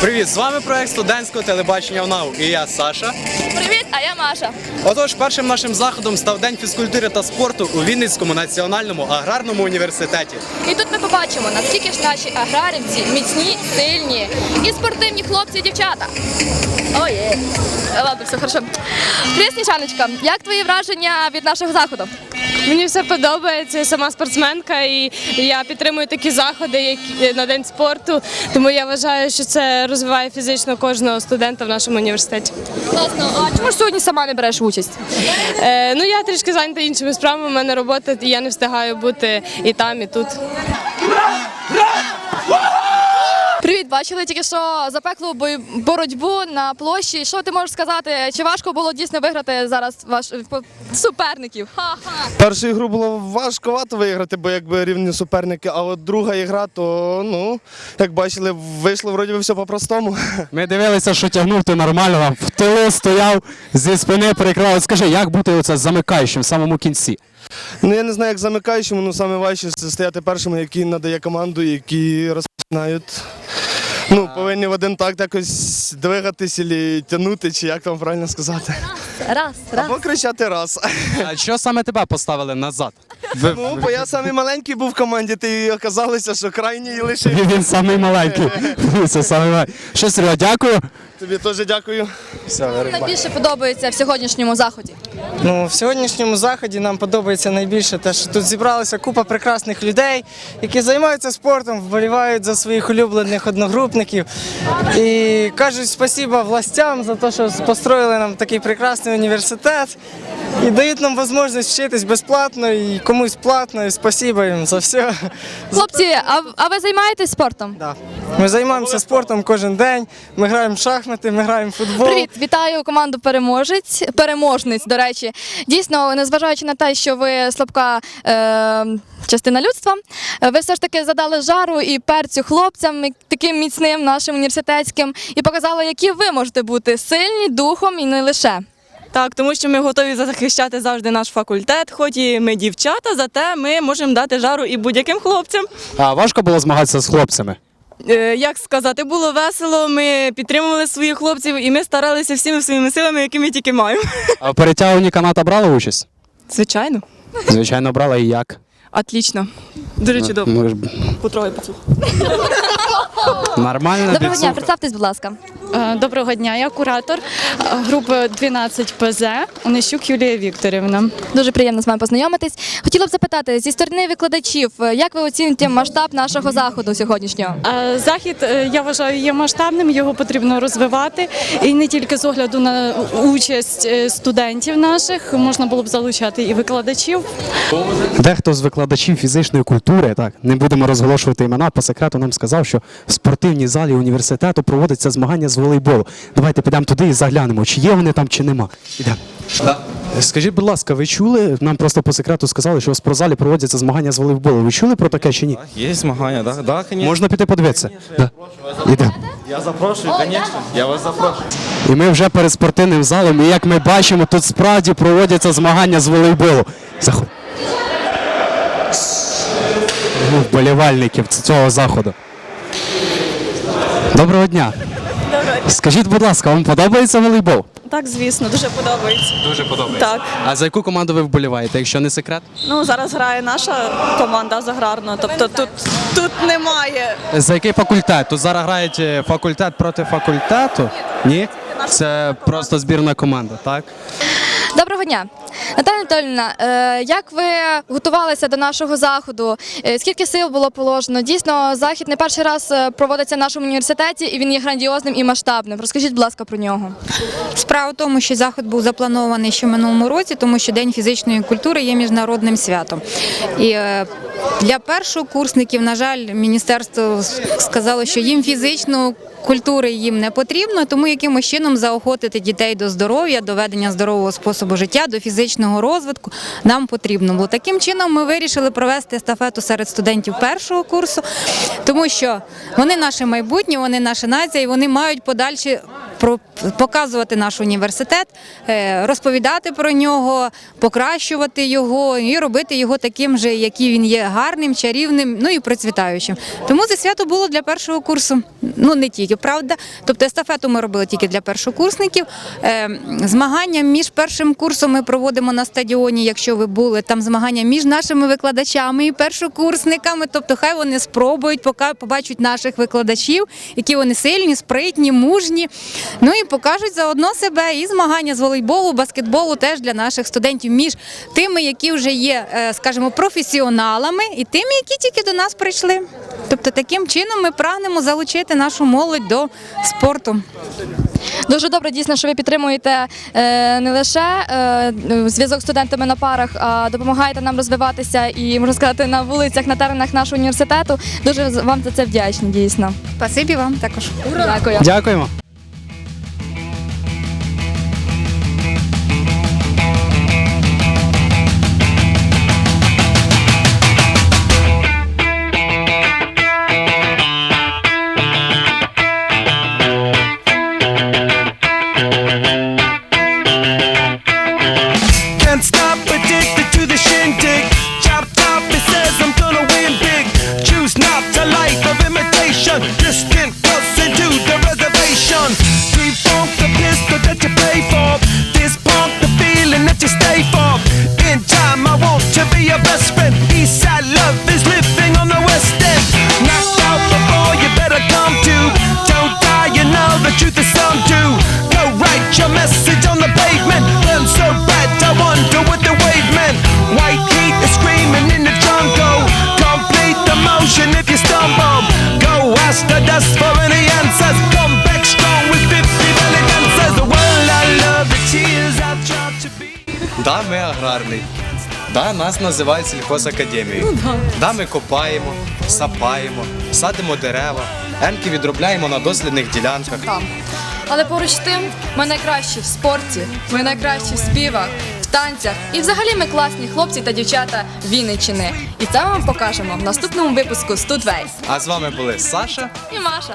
Привіт, з вами проект студентського телебачення ВНАУ і я Саша. Привіт, а я Маша. Отож, першим нашим заходом став День фізкультури та спорту у Вінницькому національному аграрному університеті. І тут ми побачимо, наскільки ж наші аграрівці міцні, сильні і спортивні хлопці і дівчата. Оє. Ладно, все хорошо. Привіт, Сніжаночка. Як твої враження від нашого заходу? Мені все подобається, я сама спортсменка, і я підтримую такі заходи, як на день спорту. Тому я вважаю, що це розвиває фізично кожного студента в нашому університеті. Класно. А чому ж сьогодні сама не береш участь? Е, ну я трішки зайнята іншими справами. У мене робота, і я не встигаю бути і там, і тут. Бачили тільки що запеклу боротьбу на площі. Що ти можеш сказати? Чи важко було дійсно виграти зараз ваш по- суперників? Ха-ха. Першу ігру було важкувато виграти, бо якби рівні суперники, а от друга ігра, то ну, як бачили, вийшло вроді би все по-простому. Ми дивилися, що тягнув ти нормально, в тилу стояв, зі спини перекрав. От Скажи, як бути оце замикаючим в самому кінці? Ну я не знаю, як замикаючому, ну саме важче стояти першими, які надає команду, які розпочинають. Ну, повинні в один такт якось двигатись і тягнути, чи як там правильно сказати. Раз, раз. Або кричати раз. А що саме тебе поставили назад? Ви- Ну, бо я самий маленький був в команді, ти і оказалося, що крайній лише. Він самий маленький. Це самий маленький. Що, Серега, дякую. Тобі теж дякую. Найбільше подобається в сьогоднішньому заході. Ну, в сьогоднішньому заході нам подобається найбільше те, що тут зібралася купа прекрасних людей, які займаються спортом, вболівають за своїх улюблених одногрупників і кажуть спасіба властям за те, що построїли нам такий прекрасний університет і дають нам можливість вчитись безплатно і комусь платно. І спасіба їм за все. Хлопці, а, а ви займаєтесь спортом? Да. Ми займаємося спортом кожен день. Ми граємо в шахмати, ми граємо в футбол. Привіт, вітаю команду переможець, переможниць. До речі, дійсно, незважаючи на те, що ви слабка е, частина людства, ви все ж таки задали жару і перцю хлопцям, і таким міцним нашим університетським, і показали, які ви можете бути сильні духом і не лише. Так, тому що ми готові захищати завжди наш факультет, хоч і ми дівчата, зате ми можемо дати жару і будь-яким хлопцям. А важко було змагатися з хлопцями. Е, як сказати, було весело, ми підтримували своїх хлопців і ми старалися всіми своїми силами, які ми тільки маємо. А в перетягуванні каната брали участь? Звичайно, Звичайно, брала і як. отлично. Дуже чудово. Ми ж- Потрогай поцілуй. Нормально. Доброго дня, представтесь, будь ласка. Е, Доброго дня, я куратор е, групи 12 ПЗ Онищук Юлія Вікторівна. Дуже приємно з вами познайомитись. Хотіла б запитати зі сторони викладачів, е, як ви оцінюєте масштаб нашого заходу сьогоднішнього? Захід, я вважаю, є масштабним, його потрібно розвивати. І не тільки з огляду на участь студентів наших, можна було б залучати і викладачів. Дехто з викладачів фізичної культури, так не будемо розголошувати імена, по секрету нам сказав, що в спортивній залі університету проводиться змагання з волейболу. Давайте підемо туди і заглянемо, чи є вони там, чи нема. Ідемо. Скажіть, будь ласка, ви чули? Нам просто по секрету сказали, що в спортзалі проводяться змагання з волейболу. Ви чули про таке чи ні? Є змагання, так? Да, конечно. Можна піти подивитися. Да. Ідемо. Я запрошую, звісно. Я вас запрошую. І ми вже перед спортивним залом, і як ми бачимо, тут справді проводяться змагання з волейболу. Заход. Ну, Вболівальників цього заходу. Доброго дня. Скажіть, будь ласка, вам подобається волейбол? Так, звісно, дуже подобається. Дуже подобається. Так. А за яку команду ви вболіваєте, якщо не секрет? Ну зараз грає наша команда з аграрного, тобто тут, тут немає. За який факультет? Тут зараз грають е, факультет проти факультету? Ні? Це просто збірна команда, так? Доброго дня, Наталя Анатоліївна, е, як ви готувалися до нашого заходу? Е, Скільки сил було положено? Дійсно, захід не перший раз е, проводиться в нашому університеті, і він є грандіозним і масштабним. Розкажіть, будь ласка, про нього. Справа в тому, що заход був запланований ще в минулому році, тому що День фізичної культури є міжнародним святом. І для першокурсників, на жаль, міністерство сказало, що їм фізичну культури їм не потрібно, тому якимось чином заохотити дітей до здоров'я, до ведення здорового способу життя, до фізичного розвитку нам потрібно було. Таким чином ми вирішили провести естафету серед студентів першого курсу, тому що вони наше майбутнє, вони наша нація, і вони мають подальші показувати наш університет, е, розповідати про нього, покращувати його і робити його таким же, який він є гарним, чарівним, ну і процвітаючим. Тому це свято було для першого курсу. Ну не тільки правда. Тобто естафету ми робили тільки для першокурсників. Е, Змагання між першим курсом ми проводимо на стадіоні, якщо ви були там змагання між нашими викладачами і першокурсниками. Тобто, хай вони спробують, пока побачать наших викладачів, які вони сильні, спритні, мужні. Ну і покажуть заодно себе і змагання з волейболу, баскетболу теж для наших студентів між тими, які вже є, е, скажімо, професіоналами, і тими, які тільки до нас прийшли. Тобто, таким чином ми прагнемо залучити нашу молодь до спорту. Дуже добре, дійсно, що ви підтримуєте е, не лише е, зв'язок з студентами на парах, а допомагаєте нам розвиватися і можна сказати на вулицях, на теренах нашого університету. Дуже вам за це вдячні, дійсно. Спасибі вам також. Дякую. Дякуємо. Да, ми аграрний. Да, нас називають сільхозакадемією. Да, ми копаємо, сапаємо, садимо дерева, енки відробляємо на дослідних ділянках. Там. Але поруч з тим, ми найкращі в спорті, ми найкращі в співах, в танцях. І взагалі ми класні хлопці та дівчата Вінниччини. І це ми вам покажемо в наступному випуску Студвей. А з вами були Саша І Маша.